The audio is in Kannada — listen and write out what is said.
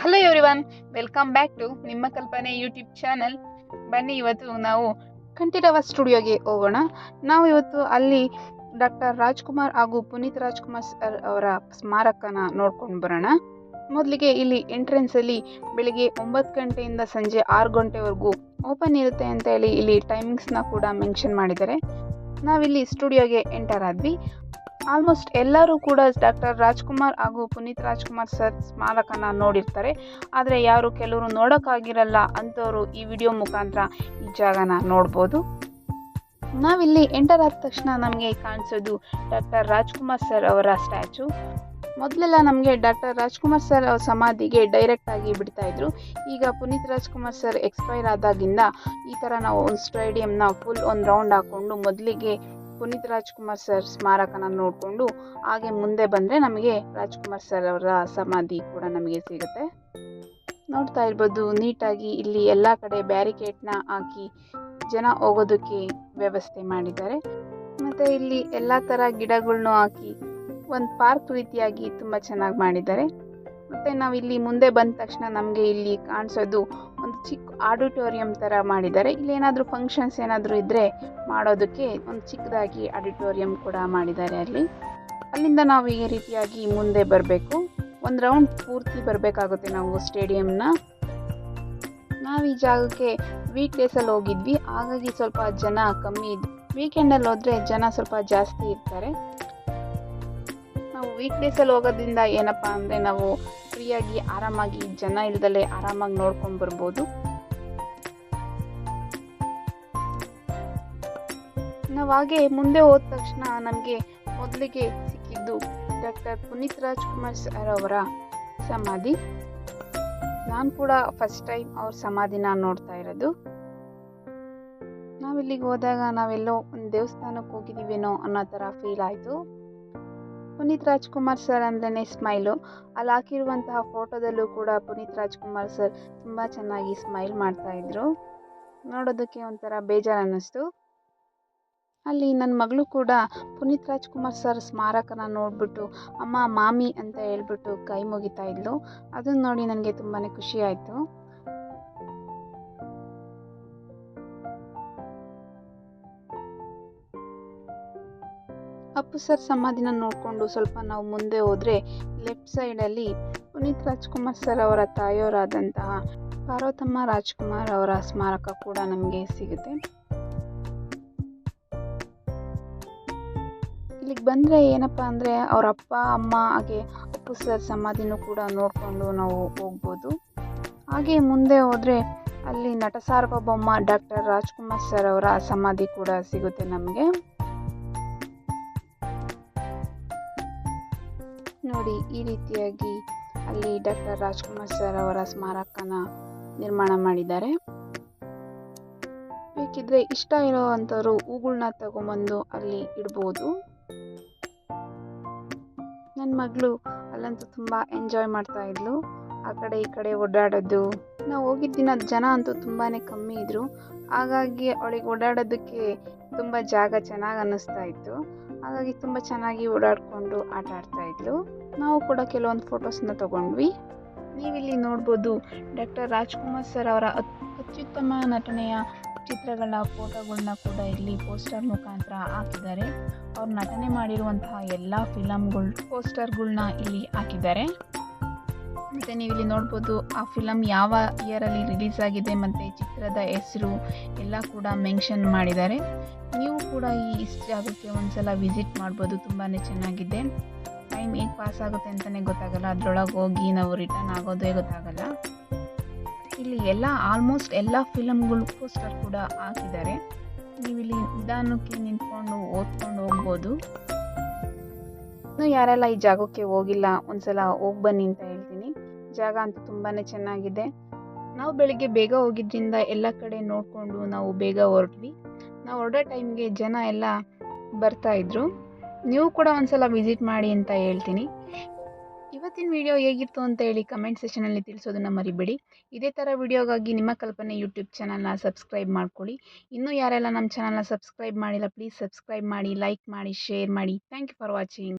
Hello everyone welcome back to ನಿಮ್ಮ ಕಲ್ಪನೆ ಯೂಟ್ಯೂಬ್ ಚಾನಲ್ ಬನ್ನಿ, ಇವತ್ತು ನಾವು ಕಂಠೀರವ ಸ್ಟುಡಿಯೋಗೆ ಹೋಗೋಣ. ನಾವು ಇವತ್ತು ಅಲ್ಲಿ ಡಾಕ್ಟರ್ ರಾಜ್ಕುಮಾರ್ ಹಾಗೂ ಪುನೀತ್ ರಾಜ್ಕುಮಾರ್ ಸರ್ ಅವರ ಸ್ಮಾರಕನ ನೋಡ್ಕೊಂಡು ಬರೋಣ. ಮೊದಲಿಗೆ ಇಲ್ಲಿ ಎಂಟ್ರೆನ್ಸಲ್ಲಿ ಬೆಳಿಗ್ಗೆ ಒಂಬತ್ತು ಗಂಟೆಯಿಂದ ಸಂಜೆ ಆರು ಗಂಟೆವರೆಗೂ ಓಪನ್ ಇರುತ್ತೆ ಅಂತ ಹೇಳಿ ಇಲ್ಲಿ ಟೈಮಿಂಗ್ಸ್ನ ಕೂಡ ಮೆನ್ಷನ್ ಮಾಡಿದ್ದಾರೆ. ನಾವಿಲ್ಲಿ ಸ್ಟುಡಿಯೋಗೆ ಎಂಟರ್ ಆದ್ವಿ. ಆಲ್ಮೋಸ್ಟ್ ಎಲ್ಲರೂ ಕೂಡ ಡಾಕ್ಟರ್ ರಾಜ್ಕುಮಾರ್ ಹಾಗೂ ಪುನೀತ್ ರಾಜ್ಕುಮಾರ್ ಸರ್ ಸ್ಮಾರಕನ ನೋಡಿರ್ತಾರೆ. ಆದರೆ ಯಾರು ಕೆಲವರು ನೋಡೋಕ್ಕಾಗಿರಲ್ಲ ಅಂಥವರು ಈ ವಿಡಿಯೋ ಮುಖಾಂತರ ಈ ಜಾಗನ ನೋಡ್ಬೋದು. ನಾವಿಲ್ಲಿ ಎಂಟರ್ ಆದ ತಕ್ಷಣ ನಮಗೆ ಕಾಣಿಸೋದು ಡಾಕ್ಟರ್ ರಾಜ್ಕುಮಾರ್ ಸರ್ ಅವರ ಸ್ಟ್ಯಾಚು. ಮೊದಲೆಲ್ಲ ನಮಗೆ ಡಾಕ್ಟರ್ ರಾಜ್ಕುಮಾರ್ ಸರ್ ಅವ್ರ ಸಮಾಧಿಗೆ ಬಿಡ್ತಾ ಇದ್ರು. ಈಗ ಪುನೀತ್ ರಾಜ್ಕುಮಾರ್ ಸರ್ ಎಕ್ಸ್ಪೈರ್ ಆದಾಗಿಂದ ಈ ಥರ ನಾವು ಒಂದು ಸ್ಟೇಡಿಯಂನ ಫುಲ್ ಒಂದು ರೌಂಡ್ ಹಾಕ್ಕೊಂಡು ಮೊದಲಿಗೆ ಪುನೀತ್ ರಾಜ್ಕುಮಾರ್ ಸರ್ ಸ್ಮಾರಕನ ನೋಡಿಕೊಂಡು ಹಾಗೆ ಮುಂದೆ ಬಂದರೆ ನಮಗೆ ರಾಜ್ಕುಮಾರ್ ಸರ್ ಅವರ ಸಮಾಧಿ ಕೂಡ ನಮಗೆ ಸಿಗುತ್ತೆ. ನೋಡ್ತಾ ಇರ್ಬೋದು, ನೀಟಾಗಿ ಇಲ್ಲಿ ಎಲ್ಲ ಕಡೆ ಬ್ಯಾರಿಕೇಡ್ನ ಹಾಕಿ ಜನ ಹೋಗೋದಕ್ಕೆ ವ್ಯವಸ್ಥೆ ಮಾಡಿದ್ದಾರೆ. ಮತ್ತು ಇಲ್ಲಿ ಎಲ್ಲ ಥರ ಗಿಡಗಳನ್ನೂ ಹಾಕಿ ಒಂದು ಪಾರ್ಕ್ ರೀತಿಯಾಗಿ ತುಂಬ ಚೆನ್ನಾಗಿ ಮಾಡಿದ್ದಾರೆ. ಮತ್ತು ನಾವು ಇಲ್ಲಿ ಮುಂದೆ ಬಂದ ತಕ್ಷಣ ನಮಗೆ ಇಲ್ಲಿ ಕಾಣಿಸೋದು ಒಂದು ಚಿಕ್ಕ ಆಡಿಟೋರಿಯಂ ಥರ ಮಾಡಿದ್ದಾರೆ. ಇಲ್ಲಿ ಏನಾದರೂ ಫಂಕ್ಷನ್ಸ್ ಏನಾದರೂ ಇದ್ದರೆ ಮಾಡೋದಕ್ಕೆ ಒಂದು ಚಿಕ್ಕದಾಗಿ ಆಡಿಟೋರಿಯಂ ಕೂಡ ಮಾಡಿದ್ದಾರೆ ಅಲ್ಲಿ. ಅಲ್ಲಿಂದ ನಾವು ಈ ರೀತಿಯಾಗಿ ಮುಂದೆ ಬರಬೇಕು. ಒಂದು ರೌಂಡ್ ಪೂರ್ತಿ ಬರಬೇಕಾಗುತ್ತೆ ನಾವು ಸ್ಟೇಡಿಯಂನ. ನಾವು ಈ ಜಾಗಕ್ಕೆ ವೀಕ್ ಡೇಸಲ್ಲಿ ಹೋಗಿದ್ವಿ. ಹಾಗಾಗಿ ಸ್ವಲ್ಪ ಜನ ಕಮ್ಮಿ ಇದ್ದು ವೀಕೆಂಡಲ್ಲಿ ಹೋದರೆ ಜನ ಸ್ವಲ್ಪ ಜಾಸ್ತಿ ಇರ್ತಾರೆ. ವೀಕ್ ಡೇಸಲ್ಲಿ ಹೋಗೋದ್ರಿಂದ ಏನಪ್ಪ ಅಂದರೆ ನಾವು ಫ್ರೀಯಾಗಿ ಆರಾಮಾಗಿ ಜನ ಇಲ್ದಲೆ ಆರಾಮಾಗಿ ನೋಡ್ಕೊಂಡು ಬರ್ಬೋದು. ನಾವು ಹಾಗೆ ಮುಂದೆ ಹೋದ ತಕ್ಷಣ ನಮಗೆ ಮೊದಲಿಗೆ ಸಿಕ್ಕಿದ್ದು ಡಾಕ್ಟರ್ ಪುನೀತ್ ರಾಜ್ಕುಮಾರ್ ಸರ್ ಅವರ ಸಮಾಧಿ. ನಾನು ಕೂಡ ಫಸ್ಟ್ ಟೈಮ್ ಅವ್ರ ಸಮಾಧಿನ ನೋಡ್ತಾ ಇರೋದು. ನಾವಿಲ್ಲಿಗೆ ಹೋದಾಗ ನಾವೆಲ್ಲೋ ಒಂದು ದೇವಸ್ಥಾನಕ್ಕೆ ಹೋಗಿದ್ದೀವೇನೋ ಅನ್ನೋ ಥರ ಫೀಲ್ ಆಯಿತು. ಪುನೀತ್ ರಾಜ್ಕುಮಾರ್ ಸರ್ ಅಂದ್ರೇ ಸ್ಮೈಲು ಅಲ್ಲಿ ಹಾಕಿರುವಂತಹ ಫೋಟೋದಲ್ಲೂ ಕೂಡ ಪುನೀತ್ ರಾಜ್ಕುಮಾರ್ ಸರ್ ತುಂಬ ಚೆನ್ನಾಗಿ ಸ್ಮೈಲ್ ಮಾಡ್ತಾಯಿದ್ರು ನೋಡೋದಕ್ಕೆ ಒಂಥರ ಬೇಜಾರು ಅನ್ನಿಸ್ತು ಅಲ್ಲಿ ನನ್ನ ಮಗಳು ಕೂಡ ಪುನೀತ್ ರಾಜ್ಕುಮಾರ್ ಸರ್ ಸ್ಮಾರಕನ ನೋಡಿಬಿಟ್ಟು, ಅಮ್ಮ, ಮಾಮಿ ಅಂತ ಹೇಳ್ಬಿಟ್ಟು ಕೈ ಮುಗಿತಾ ಇದ್ಲು. ಅದನ್ನು ನೋಡಿ ನನಗೆ ತುಂಬಾ ಖುಷಿ ಆಯಿತು. ಅಪ್ಪು ಸರ್ ಸಮಾಧಿನ ನೋಡಿಕೊಂಡು ಸ್ವಲ್ಪ ನಾವು ಮುಂದೆ ಹೋದರೆ ಲೆಫ್ಟ್ ಸೈಡಲ್ಲಿ ಪುನೀತ್ ರಾಜ್ಕುಮಾರ್ ಸರ್ ಅವರ ತಾಯಿಯವರಾದಂತಹ ಪಾರ್ವತಮ್ಮ ರಾಜ್ಕುಮಾರ್ ಅವರ ಸ್ಮಾರಕ ಕೂಡ ನಮಗೆ ಸಿಗುತ್ತೆ. ಇಲ್ಲಿಗೆ ಬಂದರೆ ಏನಪ್ಪ ಅಂದರೆ ಅವರ ಅಪ್ಪ, ಅಮ್ಮ ಹಾಗೆ ಅಪ್ಪು ಸರ್ ಸಮಾಧಿನೂ ಕೂಡ ನೋಡಿಕೊಂಡು ನಾವು ಹೋಗ್ಬೋದು. ಹಾಗೆ ಮುಂದೆ ಹೋದರೆ ಅಲ್ಲಿ ನಟ ಸಾರ್ವಭೌಮ ಡಾಕ್ಟರ್ ರಾಜ್ಕುಮಾರ್ ಸರ್ ಅವರ ಸಮಾಧಿ ಕೂಡ ಸಿಗುತ್ತೆ ನಮಗೆ. ನೋಡಿ ಈ ರೀತಿಯಾಗಿ ಅಲ್ಲಿ ಡಾಕ್ಟರ್ ರಾಜ್ಕುಮಾರ್ ಸರ್ ಅವರ ಸ್ಮಾರಕನ ನಿರ್ಮಾಣ ಮಾಡಿದ್ದಾರೆ. ಬೇಕಿದ್ರೆ ಇಷ್ಟ ಇರೋವಂಥವ್ರು ಹೂಗಳನ್ನ ತಗೊಂಬಂದು ಅಲ್ಲಿ ಇಡ್ಬೋದು. ನನ್ನ ಮಗಳು ಅಲ್ಲಂತೂ ತುಂಬ ಎಂಜಾಯ್ ಮಾಡ್ತಾ ಇದ್ಲು. ಆ ಕಡೆ ಈ ಕಡೆ ಓಡಾಡೋದು. ನಾವು ಹೋಗಿದ್ದ ಜನ ಅಂತೂ ತುಂಬಾ ಕಮ್ಮಿ ಇದ್ದರು ಹಾಗಾಗಿ ಅವಳಿಗೆ ಓಡಾಡೋದಕ್ಕೆ ತುಂಬ ಜಾಗ ಚೆನ್ನಾಗಿ ಅನ್ನಿಸ್ತಾ ಇತ್ತು. ಹಾಗಾಗಿ ತುಂಬ ಚೆನ್ನಾಗಿ ಓಡಾಡಿಕೊಂಡು ಆಟ ಆಡ್ತಾ ಇದ್ಲು. ನಾವು ಕೂಡ ಕೆಲವೊಂದು ಫೋಟೋಸ್ನ ತಗೊಂಡ್ವಿ. ನೀವಿಲ್ಲಿ ನೋಡ್ಬೋದು ಡಾಕ್ಟರ್ ರಾಜ್ಕುಮಾರ್ ಸರ್ ಅವರ ಅತ್ಯುತ್ತಮ ನಟನೆಯ ಚಿತ್ರಗಳ ಫೋಟೋಗಳನ್ನ ಕೂಡ ಇಲ್ಲಿ ಪೋಸ್ಟರ್ ಮುಖಾಂತರ ಹಾಕಿದ್ದಾರೆ. ಅವ್ರು ನಟನೆ ಮಾಡಿರುವಂತಹ ಎಲ್ಲ ಫಿಲಮ್ಗಳು ಪೋಸ್ಟರ್ಗಳನ್ನ ಇಲ್ಲಿ ಹಾಕಿದ್ದಾರೆ. ಮತ್ತು ಇಲ್ಲಿ ನೋಡ್ಬೋದು ಆ ಫಿಲಮ್ ಯಾವ ಇಯರಲ್ಲಿ ರಿಲೀಸ್ ಆಗಿದೆ ಮತ್ತು ಚಿತ್ರದ ಹೆಸರು ಎಲ್ಲ ಕೂಡ ಮೆನ್ಷನ್ ಮಾಡಿದ್ದಾರೆ. ನೀವು ಕೂಡ ಈ ಜಾಗಕ್ಕೆ ಒಂದ್ಸಲ ವಿಸಿಟ್ ಮಾಡ್ಬೋದು ತುಂಬಾ ಚೆನ್ನಾಗಿದೆ. ಟೈಮ್ ಹೇಗೆ ಪಾಸ್ ಆಗುತ್ತೆ ಅಂತಲೇ ಗೊತ್ತಾಗಲ್ಲ, ಅದರೊಳಗೆ ಹೋಗಿ ನಾವು ರಿಟರ್ನ್ ಆಗೋದೇ ಗೊತ್ತಾಗಲ್ಲ. ಇಲ್ಲಿ ಎಲ್ಲ ಆಲ್ಮೋಸ್ಟ್ ಎಲ್ಲ ಫಿಲಮ್ಗಳು ಪೋಸ್ಟರ್ ಕೂಡ ಹಾಕಿದ್ದಾರೆ. ನೀವು ಇಲ್ಲಿ ನಿಧಾನಕ್ಕೆ ನಿಂತ್ಕೊಂಡು ಓದ್ಕೊಂಡು ಹೋಗ್ಬೋದು. ಇನ್ನು ಯಾರೆಲ್ಲ ಈ ಜಾಗಕ್ಕೆ ಹೋಗಿಲ್ಲ, ಒಂದ್ಸಲ ಹೋಗಿ ಬನ್ನಿ ಅಂತ ಹೇಳ್ತೀನಿ ಜಾಗ ಅಂತೂ ತುಂಬಾ ಚೆನ್ನಾಗಿದೆ. ನಾವು ಬೆಳಿಗ್ಗೆ ಬೇಗ ಹೋಗಿದ್ದರಿಂದ ಎಲ್ಲ ಕಡೆ ನೋಡಿಕೊಂಡು ನಾವು ಬೇಗ ಹೊರಟ್ವಿ. ನಾವು ಹೊರಡೋ ಟೈಮ್ಗೆ ಜನ ಎಲ್ಲ ಬರ್ತಾಯಿದ್ರು ನೀವು ಕೂಡ ಒಂದ್ಸಲ ವಿಸಿಟ್ ಮಾಡಿ ಅಂತ ಹೇಳ್ತೀನಿ. ಇವತ್ತಿನ ವಿಡಿಯೋ ಹೇಗಿತ್ತು ಅಂತ ಹೇಳಿ ಕಮೆಂಟ್ ಸೆಷನಲ್ಲಿ ತಿಳಿಸೋದನ್ನು ಮರಿಬೇಡಿ. ಇದೇ ಥರ ವಿಡಿಯೋಗಾಗಿ ನಿಮ್ಮ ಕಲ್ಪನೆ ಯೂಟ್ಯೂಬ್ ಚಾನಲ್ನ ಸಬ್ಸ್ಕ್ರೈಬ್ ಮಾಡ್ಕೊಳ್ಳಿ. ಇನ್ನೂ ಯಾರೆಲ್ಲ ನಮ್ಮ ಚಾನಲ್ನ ಸಬ್ಸ್ಕ್ರೈಬ್ ಮಾಡಿಲ್ಲ, ಪ್ಲೀಸ್ ಸಬ್ಸ್ಕ್ರೈಬ್ ಮಾಡಿ, ಲೈಕ್ ಮಾಡಿ, ಶೇರ್ ಮಾಡಿ. Thank you for watching.